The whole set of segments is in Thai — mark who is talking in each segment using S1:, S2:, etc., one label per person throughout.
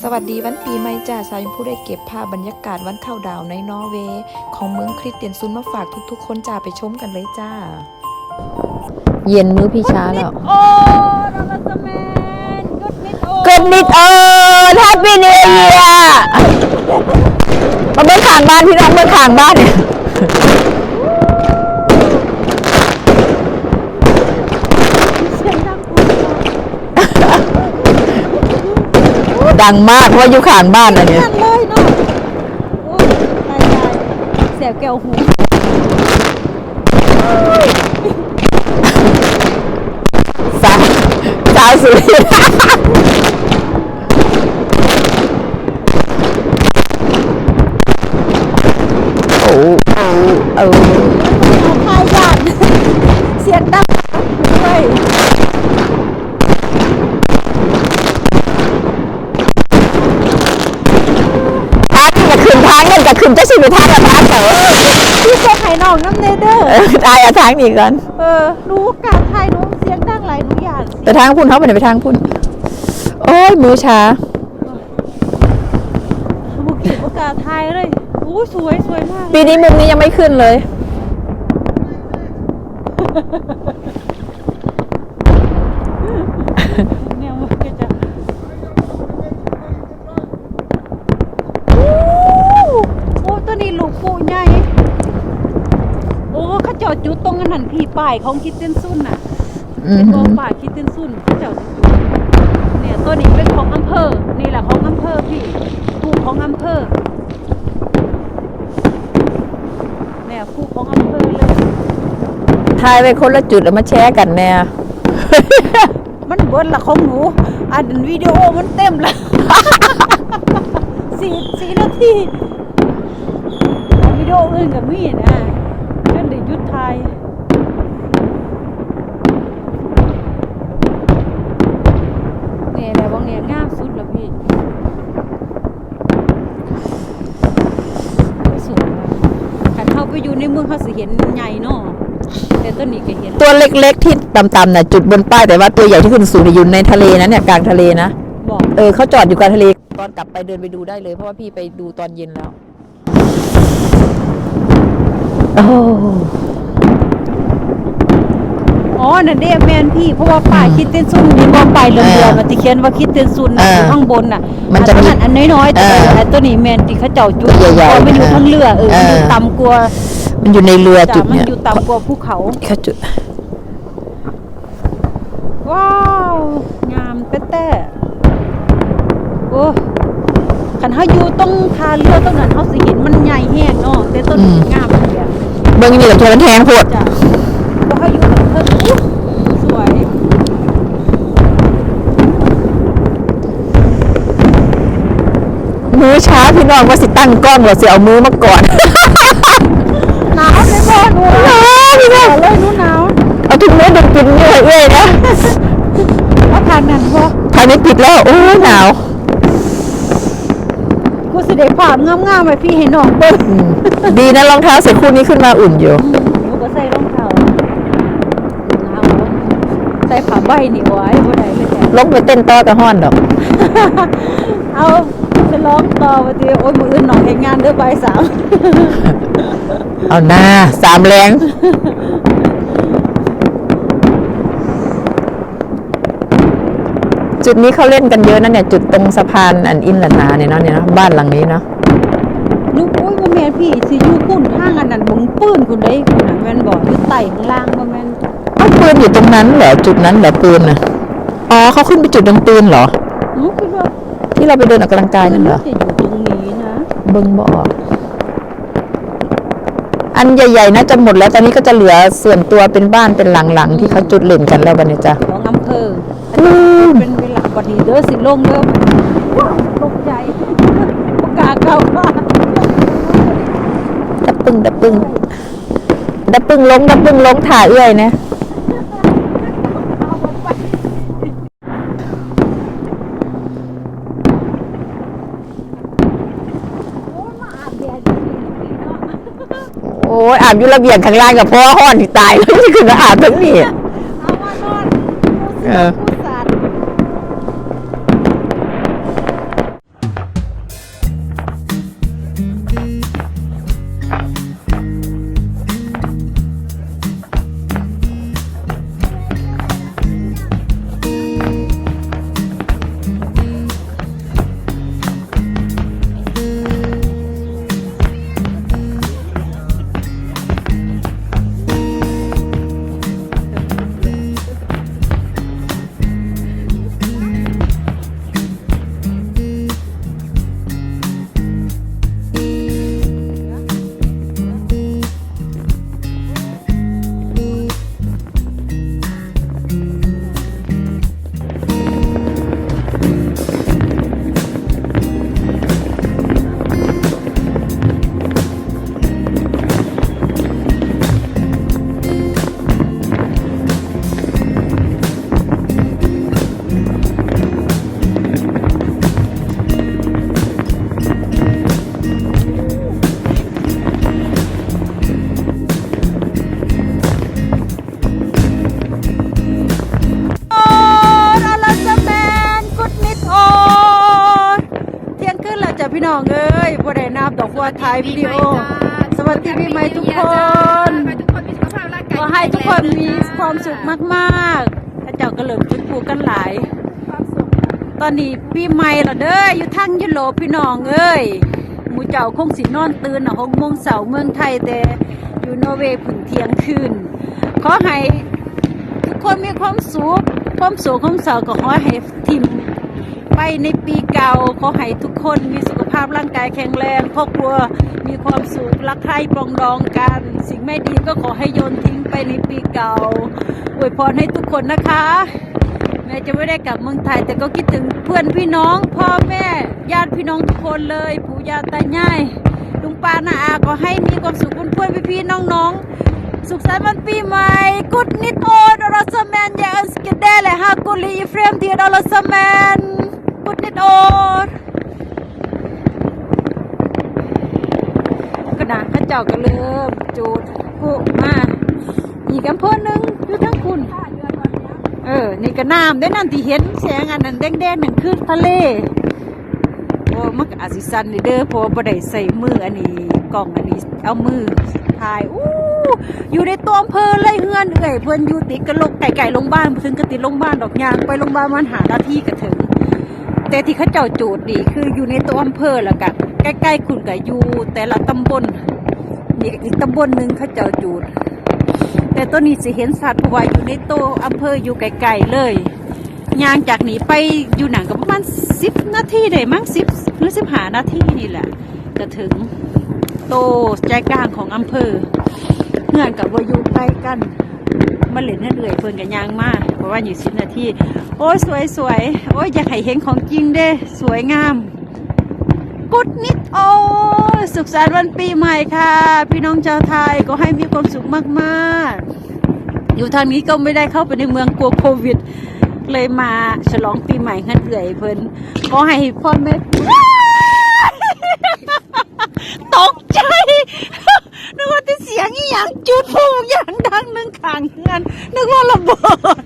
S1: สวัสดีวันปีใหม่จ้าสาวยังผู้ได้เก็บภาพบรรยากาศวันเข้าดาวในนอร์เวย์ของเมืองคริสเตียนซุนมาฝากทุกๆ คนจ้าไปชมกันเลยจ้า เย็นมื้อพี่ช้าแล้ว
S2: โอ้รักสแมนกุดนิดโอ้
S3: Good night เออ Happy New Year มาเบิ่งขางบ้านพี่น้องเบิ่งขางบ้านเนี่ย
S2: เสียงดัง
S3: ดังมากเพราะอยู่ข้างบ้านอันเนี้ย
S2: นั่นเลยเนาะโอ้ยตายตายเสียบแก้วหู
S3: สาวสาวสุรินทร์โอ้โอ้โอ้
S2: พายยานเสียงดังด้วย
S3: ทางนี่ก็ขึ้นทาง นั่นก็ขึ้นจะสิไปทางละทางแต่ว่า
S2: พี่เจ้าไข่น้องน้ำเนเด้อ
S3: เออตายเอาทางนี้ก่อน
S2: เออหนูกาไทยหนูเสียงดังหลายหนูอยาก
S3: แต่ทางพุ่นเขาไปไหนไปทางพุ่นโอ้ยมือช้า
S2: บุกเก็บโอกาสไทยเลยโอ้ยสวยสวยมาก
S3: ปีนี้มุมนี้ยังไม่ขึ้นเลย
S2: เนี่ยมันก็จะโอ้โอ้ตัวนี้ลูกปูใหญ่โอ้เขาเจาะจุดตรง นั้นนั่นพี่ป้ายของคิดเต้นซุนน่ะ
S3: อื
S2: เป็
S3: อน
S2: กองป่าคิดเต้นซุนเขาเจาะจุดเนี่ยตัวนี้เป็นของอำเภอ นี่แหละของอำเภอพี่ผูกของอำเภอเนี่ยผูกของอำเภอเลย
S3: ทายไปคนละจุดแล้วมาแชร์กันแน่
S2: มันเบิดละของหนูอันวิดีโอมันเต็มละสี่สี่นาทีอันวิดีโออื่นกับมีนะเล่นได้หยุดไทยเนี่ย แหละบางเนี่ยงามสุดละพี่สวยมากขันเข้าไปอยู่ในเมืองเขาสิเห็นใหญ่เนาะแต่ต้นนี้ก็เห็น
S3: ตัวเล็กๆที่ต่ำๆน่ะจุดบนป้ายแต่ว่าตัวใหญ่ที่ขึ้นสูงเนี่ยอยู่ในทะเลนะเนี่ยกลางทะเลนะ
S2: บอก
S3: เออเขาจอดอยู่กลางทะเลตอนกลับไปเดินไปดูได้เลยเพราะว่าพี่ไปดูตอนเย็นแล้ว โอ้
S2: อ๋อนั่นเด้แมนพี่เพราะว่าป้ายคิดเต้นซุนมีบ่ป้ายเหลืองๆมันจะเขียนว่าคิดเต้นซุนนะอยู่ข้างบนน่ะ
S3: มันจะ
S2: อั
S3: มี
S2: นั้นอันน้อยๆแต่
S3: เออ
S2: ไอ้ตัวนี้แมนที่เขาเจ้าจุด
S3: ตัวใหญ่ๆ
S2: เพราะมันอยู่ทั้งเรือเออ
S3: เออ
S2: มันอยู่ต่ำกว่า
S3: มันอยู่ในเรือ
S2: จ้ะ
S3: จุด
S2: มัน
S3: เนี่ย
S2: อยู่ต่ำกว่าภูเขา
S3: เขาจุด
S2: ว้าวงามเป๊ะแต่โอ้คันเฮาอยู่ตรงท่าเรือตรงนั้นเฮาสิเห็นมันใหญ่แฮงเนาะแต่ต้นนี้งามเลยอะ
S3: เบิ้งนี่กับตัวมันแทงโพด
S2: จ้ะเพราะเขาอยู่ทางเพิ่มอุ๊ย สวย
S3: มือช้าพี่น้องว่าสิตั้งกล้องว่าสิเอามือมาก่อน
S2: หนาวเลยพ่อหนู
S3: หนาวพี่น้อง
S2: เลยหนูหนาว
S3: เอาถุงมือดึงกินเรื่อยเอ้ยนะ
S2: เอาทานนั่นพ่อ
S3: ภายในปิดแล้วโอ้ยหนาว
S2: กูสิได้ภาพงามๆให้พี่ให้น้องเบิ่ง
S3: อืมดีนะรองเท้าใส่คู่นี้ขึ้นมาอุ่นอยู่
S2: หนูก็ใส่รองเท้าหนาวใส่ ผ้าใบนี่ไว้บ่ได้เลยแท้
S3: ลงไปเต้นต่อกับห้อนดอก
S2: เอาไปร้องต่อว่าติโอ้ยมื้ออื่นน้องเฮ็ดงานเด้อบ่ายสาม
S3: เอาหน้าสามแรง จุดนี้เขาเล่นกันเยอะนะเนี่ย จุดตรงสะพานอันอินละนาเนี่ยเนาะเนี่ยเนาะบ้านหลังนี้เนาะ
S2: หนูโอ้ยบ่แม่นพี่สิอยู่คุ้นทางอันนั้นบึงปืนคุณได้คุณน่ะแม่นบ่อยู่ใต้ข้างล่างบ่แม่น
S3: อ้าว ปืนอยู่ตรงนั้นเหรอจุดนั้นเหรอปืนน่ะอ๋อเขาขึ้นไปจุดตรงปืนเหรอ
S2: หนูคิดว่า
S3: ที่เราไปเดินออกกำลังกายนั่นเหรอ
S2: จะอยู่ตรงนี้นะ
S3: เบิ้งบ่ออกอันใหญ่ๆน่าจะหมดแล้ว ตอนนี้ก็จะเหลือส่วนตัวเป็นบ้านเป็นหลังๆ ที่เขาจุดเล่นกันแล้วบันนี้จ้ะ
S2: ของอำเภอ
S3: อืม
S2: เป็นเวลาบัดนี้เด้อสิลงเด้อตกใจประกาศเก่าว่า
S3: ดับปึ้งดับปึ้งดับปึ้งลงดับปึ้งลงถ่าเอื้อยนะ บอยู่ระเบียงข้างล่างกับพ่อห้อนที่ตายแล้วที่คือมาอาบทั้งนี้
S2: เอามานอน
S3: เออ
S2: น้องเอ้ยบ่ได้นับดอกบัวถ่ายวิดีโอ สวัสดีปีใหม่ทุกคนขอให้ทุกคนมีความสุขมากๆพระเจ้าก็เลิมจุดผูกันหลาย ตอนนี้ปีใหม่และเด้ออยู่ทั้งยุโรปพี่น้องเอ้ยหมูเจ้าคงสินอนตื่นอะหกโมงเสาร์เมืองไทยแต่อยู่นอร์เวย์ผึ่งเที่ยงคืนขอให้ทุกคนมีความสุขความสุขความเสาร์ก็ขอให้ทิม ไปในปีเก่าขอให้ทุกคนมีสุขภาพร่างกายแข็งแรงครอบครัวมีความสุขรักใคร่ปรองดองกัน สิ่งไม่ดีก็ขอให้โยนทิ้งไปในปีเก่าอวยพรให้ทุกคนนะคะแม่จะไม่ได้กลับเมืองไทย แต่ก็คิดถึงเพื่อนพี่น้องพ่อแม่ญาติพี่น้องทุกคนเลยปู่ย่าตายายลุงป้าน้าอาก็ให้มีความสุขเพื่อนๆพี่ๆน้องๆ สุขสันต์วันปีใหม่กุดนิดโอดอลสแมนยาอันสเกเดละฮากุลีเฟรมทีดอลสแมน กุดนิดโอดก็ด่าข้าเจ้าก็เริ่มจูดกุมาอีกอำเภอหนึ่งอยู่ทั้งคุณ เออ นี่ก็น้ำได้นั่นที่เห็นแสงอันนั้นแดงๆนั่นคือทะเล โอ้มักอาจสิสันนี่เด้อเพราะบ่ได้ใส่มืออันนี้กล่องอันนี้เอามือถ่ายอู้อยู่ในตัวอำเภอเลยเฮือนเอ่ยเพิ่อนอยู่ติดกับลงไก่ๆลงบ้านบ่ถึงก็ติดลงบ้านดอกยางไปลงบ้านมันหาหน้าที่ก็ถึง แต่ที่เขาเจ้าโจทย์นี่คืออยู่ในตัวอำเภอแล้วก็ใกล้ๆคุณก็อยู่แต่ละตำบลนี่อีกตำบลหนึ่งเขาเจ้าโจทย์แต่ตัวนี้สิเห็นสัตว์เพราะว่าอยู่ในตัวอำเภออยู่ไกลๆเลยยางจากนี้ไปอยู่หนังก็ประมาณสิบนาทีได้มั้งสิบหรือสิบหานาทีนี่แหละก็ถึงโตใจกลางของอำเภอเงื่อนกับว่าอยู่ใกล้กัน มาเล่นนั่นเลยเพิ่นกับยางมากเพราะว่าอยู่สิบนาทีโอ้สวยสวยโอ้ยอยากให้เห็นของจริงเด้สวยงามกุดนิดโอสุขสันต์วันปีใหม่ค่ะ พี่น้องชาวไทยก็ให้มีความสุขมากๆ อยู่ทางนี้ก็ไม่ได้เข้าไปในเมืองกลัวโควิด เลยมาฉลองปีใหม่กันเอื่อยเพิ่นขอให้พ่อแม่ ตกใจ นึกว่าจะเสียงอหย่างจุดพูอย่างดังหนึ่งขางเฮือนนึกว่าระเบิด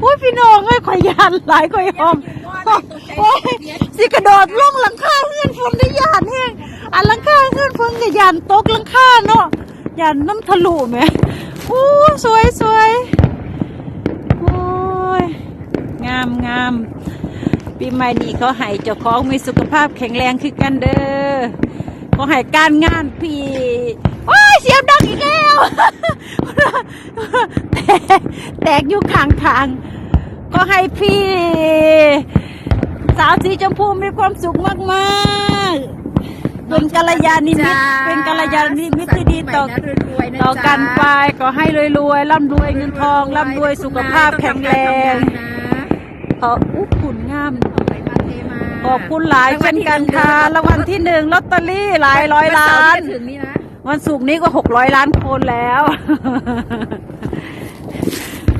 S2: โอ้ยพี่น้องเอ้ยข่อยยานหลายข่อยหอมโอ้ยสิกระโดดลงหลังคาเฮือนฝนได้ยานแห้งอันหลังคาเฮือนฝนก็ยานตกหลังคาเนาะยานน้ำทะลุไหมโอ้สวยสวยโอ้ยงามงามปีใหม่นี้เขาให้เจ้าของมีสุขภาพแข็งแรงคือกันเด้อขอให้การงานพี่ โอ้ยเสียงดังอีกแล้ว แตกแตกอยู่ข้างทางๆก็ให้พี่ สาวสีชมพูมีความสุขมากๆ เป็นกัลยาณมิตรเป็นกัลยาณมิตรที่ดีต่อต่อกันไปก็ให้รวยๆร่ำรวยเงินทองร่ำรวยสุขภาพแข็งแรงขออุ๊บขุนงามขอบคุณหลายเช่นกันค่ะรางวัลที่หนึ่งลอตเตอรี่หลายร้อยล้าน
S3: ถึงนี่นะ
S2: วันศุกร์นี้ก็หกร้อยล้านคนแล้ว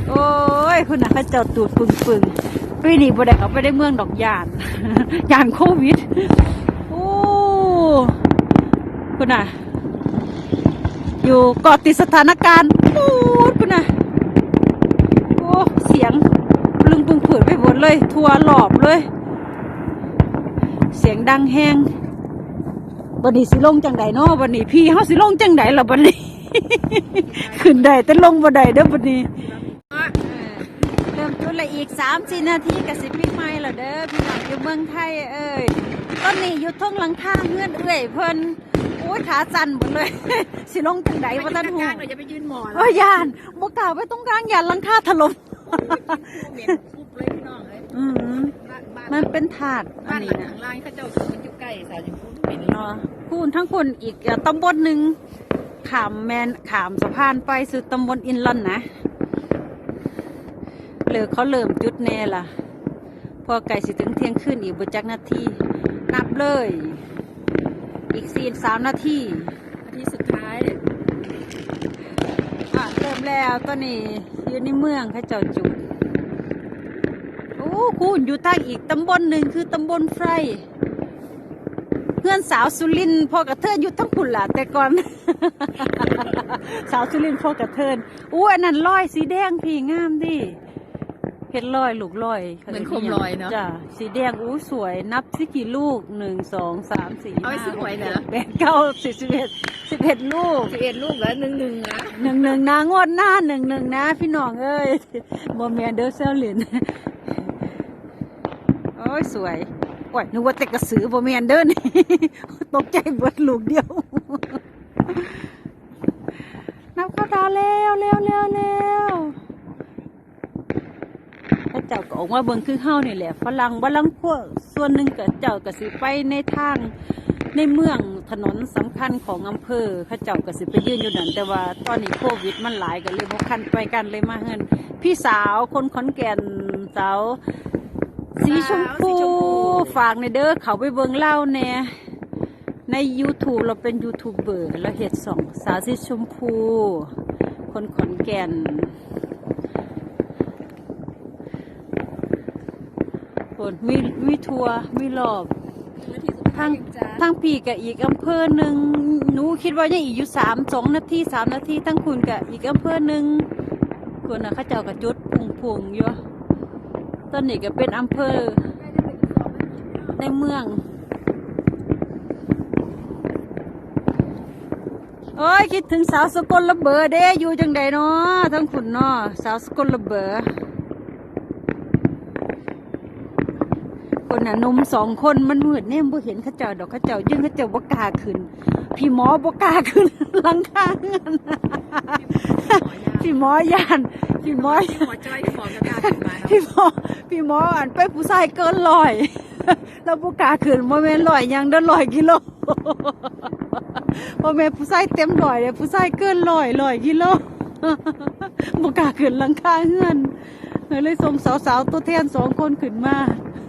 S2: โอ้ย คุณน่ะเขาเจ้าตูดปึงปึงๆปีนี้บ่ได้เขาไปได้เมืองดอกยานยานโควิดโอ้คุณน่ะอยู่เกาะติดสถานการณ์ปูดคุณน่ะโอ้เสียงปลึงปึงผืดไปหมดเลย ทัวร์หลอบเลย เสียงดังแห้ง บันนี้สิลงจังใดเนาะบันนี้พี่เฮาสิลงจังใดล่ะบันนี้ ขึ้นได้แต่ลงบ่ได้เด้อบันนี้เริ่มต้นละอีก3 4นาทีก็สิปีใหม่ละเด้อพี่น้องอยู่เมืองไทยเอ้ยตอนนี้อยู่ทงหลังคาเฮือนเอ้ยเพิ่นโอ้ยขาสั่นหมดเลย สิลงจังใดบ่ทันฮู้
S3: เราจะไปยืนหมอน
S2: โอ้ยยานบ่กล้าไปตรงกลางยานหลังคาถล่ม
S3: เหม็นคุบเลยพี่น้องเลย
S2: อืม
S3: บ้านบ้าน
S2: มันเป็นถาดอั
S3: บ้านนห
S2: นี้
S3: ลัง
S2: นะ
S3: ข้างล่างเขาเจ้ามันอยู่ใกล้สาวจิ๋วเหม็น
S2: เนาะ คูณทั้งคนอีกเอ่อตำบลหนึ่งขามแมนขามสะพานไปสู่ตำบลอินลอนนะเหลือเขาเริ่มจุดแน่ล่ะ พอไก่สิถึงเที่ยงคืนอีกบจักนาทีนับเลย อีกสี่สามนาที
S3: อาทิตย์สุดท้ายเนี่ย
S2: อะเริ่มแล้วตอนนี้อยู่ในเมืองเขาเจ้าจุดโอ้คุณอยู่ทางอีกตำบลหนึ่งคือตำบลไฟเพื่อนสาวสุรินทร์พ่อกระเทินอยู่ทั้งพุ่นล่ะแต่ก่อน สาวสุรินทร์พ่อกระเทินอู้อันนั้นลอยสีแดงพี่งามดิเฮ็ดลอยลูกลอย
S3: เหมือนโคมลอยเนอะ
S2: จ้ะสีแดงอู้สวยนับสิกี่ลูกหนึ่งสองสามสี่
S3: เอาไว้ซื้อหวยเหรอ
S2: แปดเก้าสิบสิบเอ็ดสิบเอ็ดลูก
S3: สิบเอ็ดลูกแล้วหนึ่งหนึ่งนะ
S2: หนึ่งหนึ่งนะงวดหน้าหนึ่งหนึ่งนะ พี่น้องเอ้ยบอมแมนเดอร์เซลลินโอ้ยสวย โอ้ยนึกว่าแต่กระสือบอมแมนเดอร์นี่ตกใจเบิดลูกเดียวนับเข้าดาวแล้วแล้วแล้วแล้วพระเจ้าก็ออกมาเบิ่งคือเฮานี่แหละฝรั่งบลังพวกส่วนหนึ่งก็เจ้าก็สิไปในทางในเมืองถนนสำคัญของอำเภอข้าเจ้าก็สิไปยืนอยู่นั่นแต่ว่าตอนนี้โควิดมันหลายกันเลยบ่คันไปกันเลยมาเฮินพี่สาวคนขอนแก่นสาว สีชมพูฝากในเด้อเขาไปเบิ่งเล่าแหน่ใน YouTube เราเป็นยูทูบเบอร์แล้วเฮ็ดสองสาวสีชมพู คนขอนแก่นคนมีมีทัวร์มีรอบทางทางพี่กับอีกอำเภอหนึ่งหนูคิดว่ายังอีกอยู่สามสองนาทีสามนาทีทั้งคุณกับอีกอำเภอหนึ่งคุณนะเข้าเจ้ากับจุดพุงพุงๆอยู่ ตอนนี้ก็เป็นอำเภอ ในเมือง โอ้ย คิดถึงสาวสกลระเบอเด้อยู่จังใดเนาะทั้งขุนเนาะสาวสกลระเบอ ค นน่ะหนมสองคนมันมืดเนี่ยบ่เห็นเข้าเจ้าดอกเข้าเจ้ายื่นเข้าเจ้าบ่กล้าขึ้น พี่หมอบ่กล้าขึ้นหลังคาเงินพี่หมอยานพี่หมอ
S3: หมอจ้อยหมอกระดาษมา
S2: พี่หมอพี่หมออ่านไปผู้ชายเกินร้อยแล้วบ่กล้าขึ้นบ่แม่นร้อยหยังเด้อร้อยกิโลบ่แม่นผู้ชายเต็มร้อยเด้อผู้ชายเกินร้อยร้อยกิโลบ่กล้าขึ้นหลังคาเฮือนเลยส่งสาวๆตัวแทนสองคนขึ้นมา